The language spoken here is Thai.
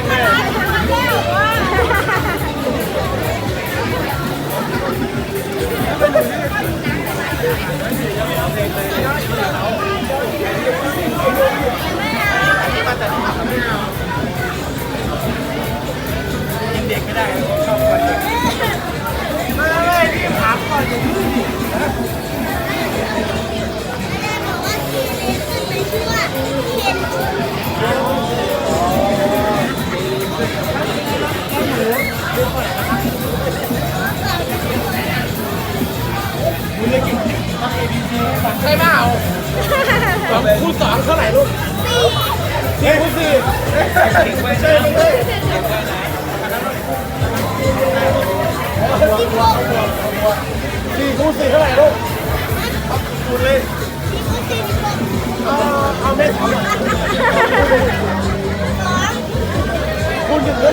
งเลยเด็กไม่ได้ชอบคนเด็กมาเลยพี่ถามก่อนอย่าดื้อดิคุณเลยกินต้อง ABC สั่ง ใช่เปล่าสองคูณสองเท่าไหร่ลูกสี่คูณสี่ใช่ไหมเลยสี่คูณสี่เท่าไหร่ลูกคูณเลยเอาเอาเม็ดคูณหนึ่งเท่าไหร่